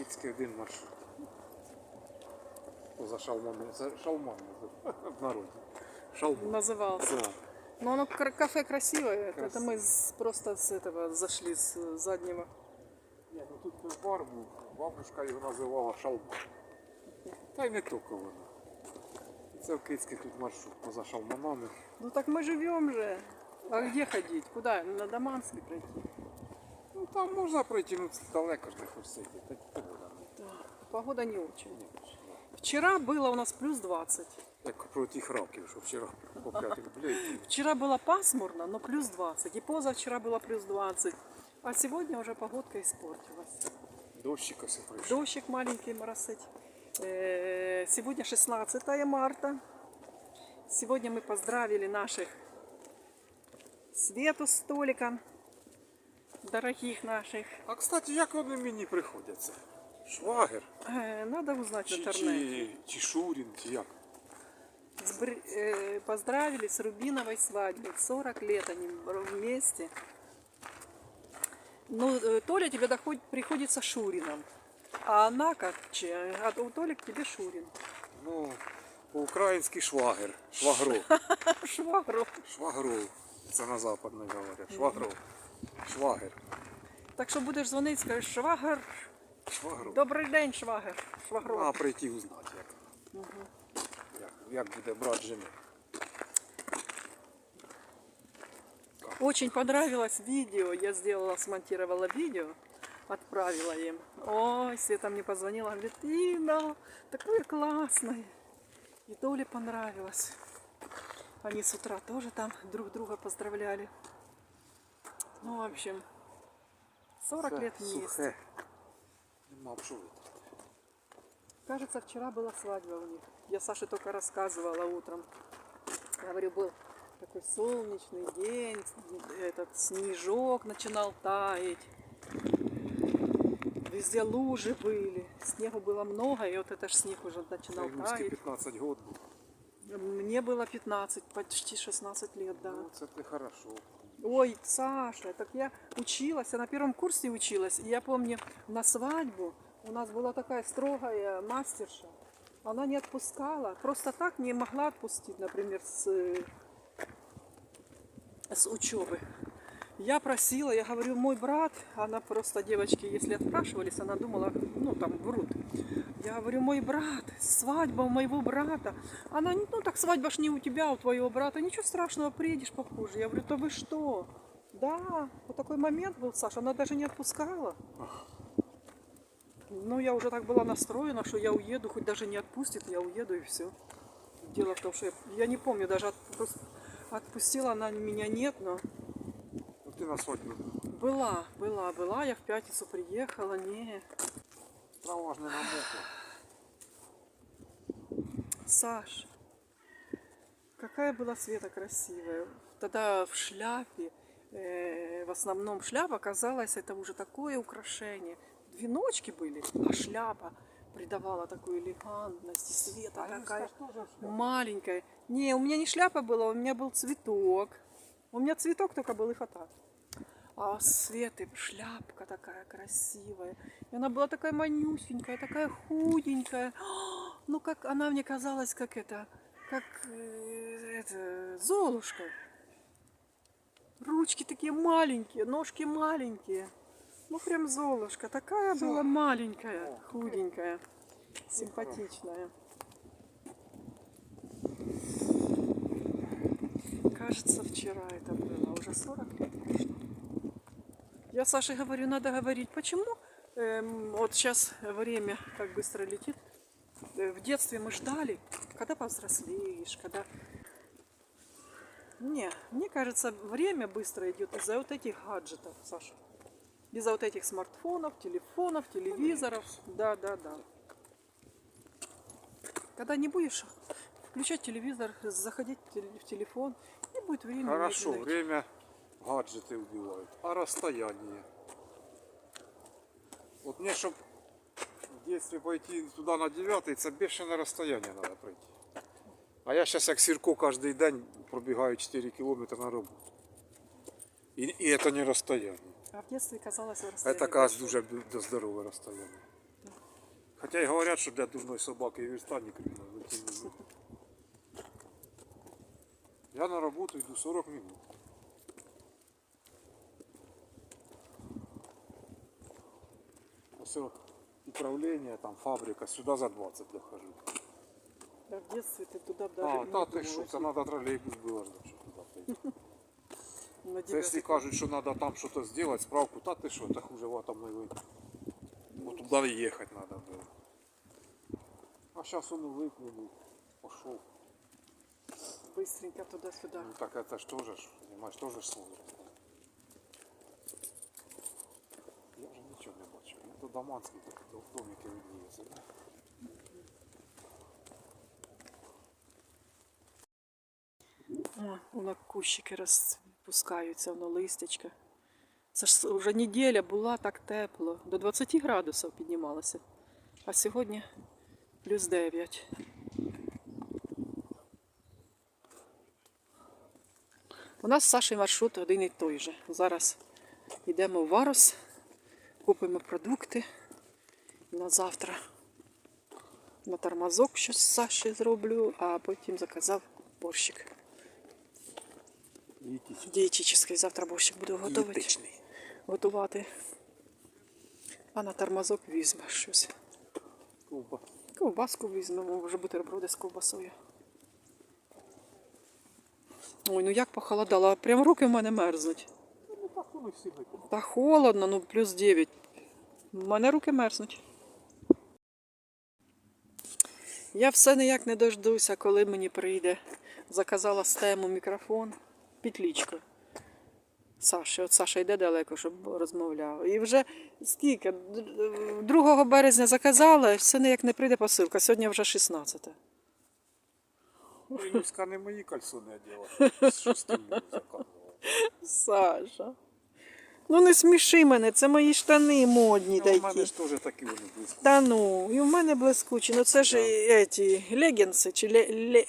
Київський один маршрут. Поза шалманом. Це шалман називають в народі. Шалман. Назывался. Да. Но оно кра- кафе красивое. Это Красиво. мы с- просто с этого зашли с э, заднего. Ні, ну тут не бар був, бабушка його називала шалман. Та й не тільки вона. Це в Київський тут маршрут поза шалманами. Ну так мы живем же. А где ходить? Куда? На Даманский пройти? Ну там можна пройти, ну це далеко ж не хочеш сидіти. Та погода не Да. Погода не очень. ні, да. Вчера было у нас плюс 20. Як про тих раків, що вчора по п'ятих блядь. Вчера было пасмурно, но плюс 20. И позавчера было плюс 20. А сегодня уже погодка испортилась. Дощик ось прийшов. Дождик маленький моросить. Э, Сегодня 16 марта. Сегодня мы поздравили наших Свету с Толиком, дорогих наших. А кстати, як вони мені приходяться? Швагер? Э, Надо узнать в Чи, интернете. чи, чи Шурін, чи як? С Бр- э, Поздравили с Рубиновой свадьбой. 40 лет они вместе. Ну, э, Толя тебе доходит, приходится Шурином. А она как? че- А у Толик тебе Шурин. Ну, по-українськи швагер. Швагро. Швагров. Швагро. Це на западне говорять. Швагро. Швагер. Так що будеш дзвонити, скажеш, швагер, Швагро. добрий день, швагер. А прийти узнати, як. Як, як буде брат жени. Очень понравилось видео. Я сделала, смонтировала видео, отправила им. Ой, Света мне позвонила, говорит, Инна, такое классное. И Толе понравилось. Они с утра тоже там друг друга поздравляли. Ну, в общем, 40 лет що витратити. Кажется, вчера была свадьба у них. Я Саше только рассказывала утром. Я говорю, был такой солнечный день, этот снежок начинал таять. Везде лужи были, снегу было много, и вот это ж снег уже начинал таять. 15 год був. Мне было 15, почти 16 лет, да. Ну, це ти хорошо. Ой, Саша, так я училась, я на первом курсе училась. И я помню, на свадьбу у нас была такая строгая мастерша. Она не отпускала, просто так не могла отпустить, например, с, э, с учебы. Я просила, я говорю, мой брат, она просто, девочки, если отпрашивались, она думала, ну там врут. Я говорю, мой брат, свадьба у моего брата. Она, ну так свадьба ж не у тебя, а у твоего брата. Ничего страшного, приедешь попозже. Я говорю, да вы что? Да, вот такой момент был, Саша, она даже не отпускала. Ну, я уже так была настроена, что я уеду, хоть даже не отпустит, я уеду и все. Дело в том, что я, я не помню, даже от- просто отпустила она меня нет, но Ти на свадьбу. была, была, была, я в пятницу приехала, не. Трава ж не намокла. Саш, какая была Света красивая. Тогда в шляпе, э, в основном шляпа казалась, это уже такое украшение. Веночки были, а шляпа придавала такую элегантность. И Света какая маленькая. Не, у меня не шляпа была, у меня был цветок. У меня цветок только был и фата. А у Светы шляпка такая красивая. И она была такая манюсенькая, такая худенькая. Ну, как она мне казалась, как это, как э, это, Золушка. Ручки такие маленькие, ножки маленькие. Ну, прям Золушка. Такая была маленькая, худенькая, симпатичная. Кажется, вчера это было, уже 40 лет прошло. Я Саше говорю, надо говорить, почему эм, вот сейчас время как быстро летит. Э, В детстве мы ждали, когда повзрослеешь, когда... Не, мне кажется, время быстро идет из-за вот этих гаджетов, Саша. Из-за вот этих смартфонов, телефонов, телевизоров. Да, да, да. Когда не будешь включать телевизор, заходить в теле- в телефон, не будет времени. Хорошо, время гаджеты убивают, а расстояние. Вот мне, чтобы в детстве пойти туда на 9, це бешене розстояння треба пройти. А я зараз як Сірко кожен день пробігаю 4 кілометри на роботу. І, і це не розстояння. А в детстве казалось расстояние якраз большое. дуже до здорове розстояння. Хотя и говорят, что для дурной собаки и верста не менее. Я на работу иду 40 минут. Все, управление, там фабрика, сюда за 20 дохожу. Да в детстве ты туда б А, даже не та ти думала що, це идти. треба тролейбус було ждати, щоб туди прийти. На Це якщо девятый кажуть, що треба там щось зробити, справку, та ти що, та хуже в атомної вийде. Бо туди їхати треба було. А зараз воно викликав, пішов. Быстренько туда-сюда. Ну так это ж тоже ж, понимаешь, тоже ж Бачу. Ну то Даманський так до- домики видніються. О, воно кущики розпускаються, воно листячка. Це ж вже неділя була так тепло. До 20 градусів піднімалося. А сьогодні плюс 9. У нас з Сашею маршрут один і той же. Зараз йдемо в Варос, купимо продукти на завтра. На тормозок щось з Саші зроблю, а потім заказав борщик. Дієтичний. Завтра борщик буду готувати. Готувати. А на тормозок візьме щось. Ковба. Ковбаску візьмемо, вже бутерброди з ковбасою. Ой, ну як похолодало, прям руки в мене мерзнуть. Ну так воно. Та холодно, ну плюс 9. У мене руки мерзнуть. Я все ніяк не дождуся, коли мені прийде. Заказала з тему мікрофон, петлічку. Саші, от Саша йде далеко, щоб розмовляв. І вже скільки? Д- д- 2 березня заказала, все ніяк не прийде посилка. Сьогодні вже 16. Люська не мої кальсони одягла. З тим заказувала? Саша. Ну не сміши мене, це мої штани модні Ну, У мене ж теж такі вони близькі. Та ну, і в мене блискучі. Ну це ж е, ці легінси чи ле, ле,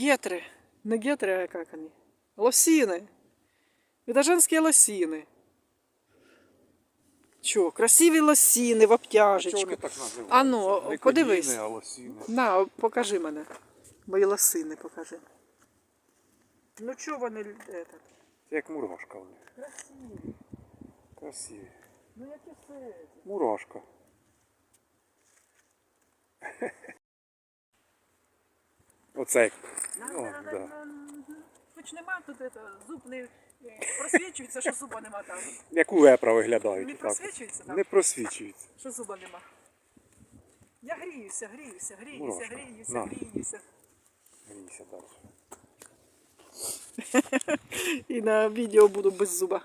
гетри. Не гетри, а як вони? Лосіни. Это лосіни. Чо, красиві лосіни в обтяжечку. А ну, Не подивись. а лосіни. На, покажи мене. Мої лосини покажи. Ну чого вони этот? Це як мурашка в них. Красиві. Красиві. Ну які все. Мурашка. Оце як. О, да. Хоч нема тут это, зуб не е, просвічується, що зуба нема там. Як у вепра виглядають. так. просвічується там, Не просвічується. що зуба нема. Я гріюся, гріюся, гріюся, Мурашка. гріюся, На. гріюся. Грійся далі. І на відео буду без зуба.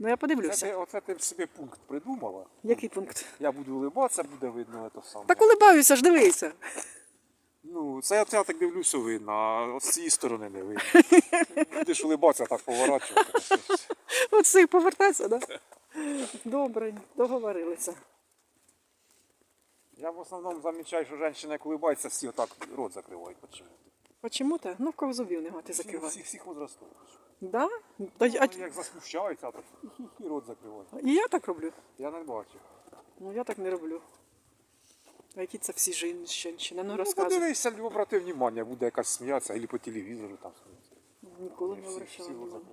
Ну я Це подивлюся. ти, оце ти собі пункт придумала. Який пункт? Я буду улибатися, буде видно це саме. Так улибаюся ж, дивися. Ну, це я так дивлюся видно, а з цієї сторони не видно. Будеш улибатися, так поворачувати. Оце повертайся, да? Добре, договорилися. Я в основному замічаю, що жінки, як улибаються, всі отак рот закривають. Почему? Почему-то? Ну в кого зубів нема, ти Всі, всіх, всіх возрастов. Да? Та, й- а, як засмущаються, а так і рот закривають. і я так роблю. Я не бачу. Ну я так не роблю. А які це всі жін- жінки? Ну Ну, розказуй. подивися, обрати внимання, буде якась сміятися, або по телевізору там сміятися. Ніколи не Всі, обращала. закривають.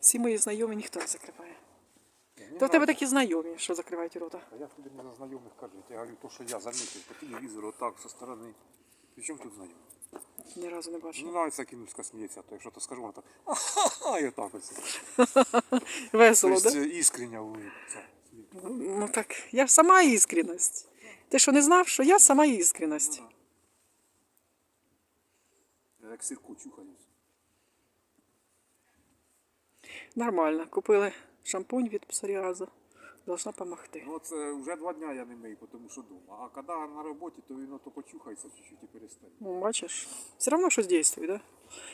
Всі мої знайомі ніхто не закриває. То в тебе такі знайомі, що закривають рота. А я тобі не за знайомих кажу, я говорю, то, що я замітив по телевізору, отак, со сторони. При чому тут знайомі? Ні разу не Не бачила. нравиться кінуська сміється, то якщо то скажу, вона так, ахаха, і отак ось. Весело, Тобто да? іскрення улыбка. Ну так, я сама іскренність. Ти що не знав, що я сама іскренність? Я як сирку чухаюсь. Нормально. Купили шампунь від псоріазу. Должна допомогти. Ну це вже два дня я не мию, тому що дома. А коли на роботі, то він то почухається чуть-чуть і перестає. Ну, бачиш, все одно щось дійствує, да?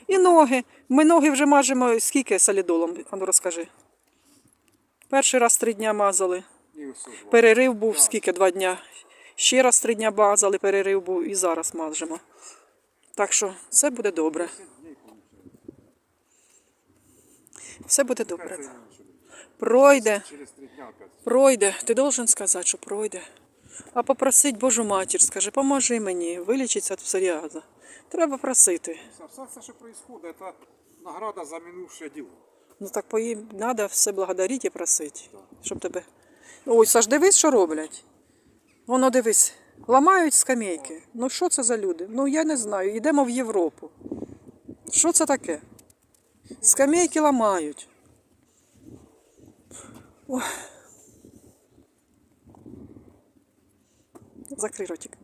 І ноги. Ми ноги вже мажемо скільки солідолом? Ану розкажи. Перший раз три дня мазали. І два. Перерив був скільки два дня. Ще раз три дня мазали, перерив був і зараз мажемо. Так що все буде добре. Все буде добре. Пройде. Пройде. Ти должен сказати, що пройде. А попросить Божу матір, скажи, поможи мені вилічитися від псоріаза. Треба просити. Все, все, що відбувається, це награда за минувше діло. Ну так треба все благодарити і просити, щоб тебе. Ой, Саш, дивись, що роблять. Воно дивись, ламають скамейки. Ну що це за люди? Ну я не знаю. Йдемо в Європу. Що це таке? Скамейки ламають. Ой. Закрий ротик.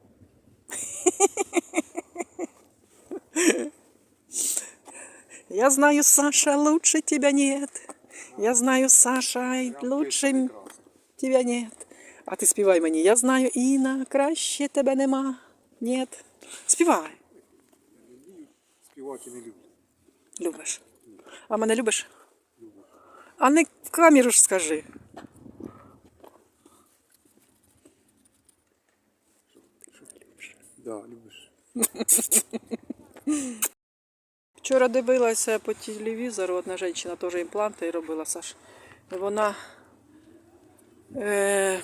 Я знаю, Саша, лучше тебя нет. Я знаю, Саша, й лучше м- тебя нет. А ти співай мені. Я знаю, Інна, краще тебе нема. Нет. Співай. Співати не люблю. Любиш. А мене любиш? А не в камеру ж скажи. Да, любиш. Вчора дивилася по телевізору, одна жінка теж імпланти робила, Саш. Вона е,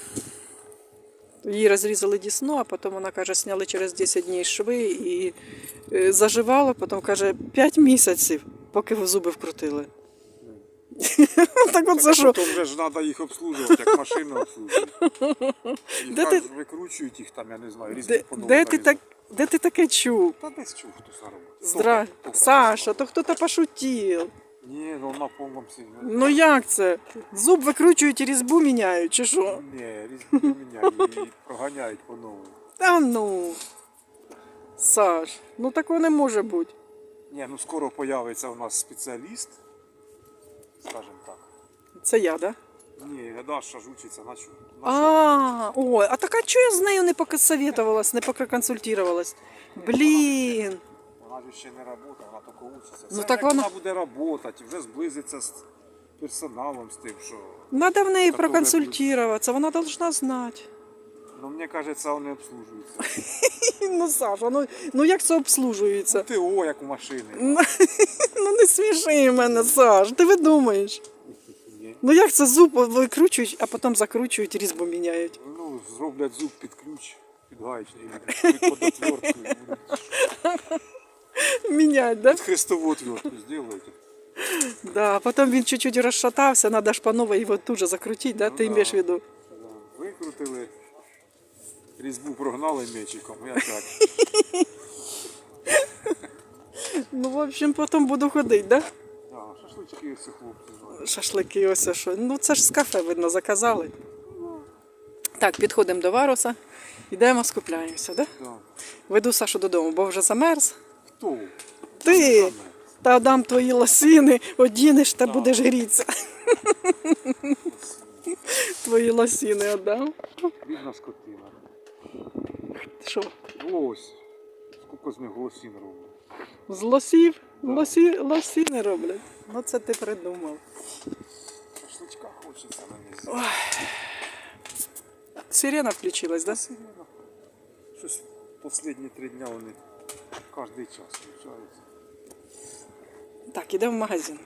їй розрізали дісну, а потім вона каже, зняли через 10 днів шви і е, заживало, потім каже 5 місяців, поки в зуби вкрутили. Так от за що? Потім вже ж треба їх обслужувати, як машину обслужують. І Де ти- ж викручують їх там, я не знаю, різні Де, по-новому де, ти нарізають. так, де ти таке чув? Та десь чув хтось на роботі. Здра... Саша, то хто-то пошутив. Ні, ну на повному сильно. Ну як це? Зуб викручують і різьбу міняють, чи що? Ні, різні міняють і проганяють по-новому. Та ну. Саш, ну такого не може бути. Ні, ну скоро появиться у нас спеціаліст, скажімо так. Це я, да? Ні, Даша ж учиться наче. А, ой, а так а чого я з нею не посоветовалась, не поконсультировалась? Блін. Вона ж ще не працює, вона тільки учиться. Ну, так як вона- вона буде працювати, вже зблизиться з персоналом, з тим, що. Надо в неї Так уже проконсультироваться, вона должна знати. Ну, мені кажеться, вони обслужуються. Ну, Саша, ну, ну як це обслужується? ТО, як у машини. Ну не сміши мене, Саш, ти видумаєш. Ні. Ну як це зуб викручують, а потім закручують і різьбу міняють. Ну, зроблять зуб під ключ, під гаечний, під подотвертку. Міняють, да? Під хрестову отвертку зроблять. Да, а потім він чуть-чуть розшатався, треба ж по новій його тут же закрутити, да? Ну ти да. маєш в виду? Да, Викрутили, Різьбу прогнали м'ячиком, я так. Ну, в общем, потім буду ходити, да? Да, шашлички ось хлопці знають. Шашлики, ось що. Ну, це ж з кафе, видно, заказали. Так, підходимо до Варуса, йдемо, скупляємося, да? Да. Веду Сашу додому, бо вже замерз. Хто? Ти та дам твої лосіни, одінеш та будеш грітися. Твої лосіни віддам. Бідна скотина. Що? Ось. Скільки з них голосін робить. З лосів? Лосі, лосіни роблять. Ну це ти придумав. Шашличка хочеться на місці. Сирена включилась, да? Сильно. Щось останні три дня вони кожен час включаються. Так, ідемо в магазин.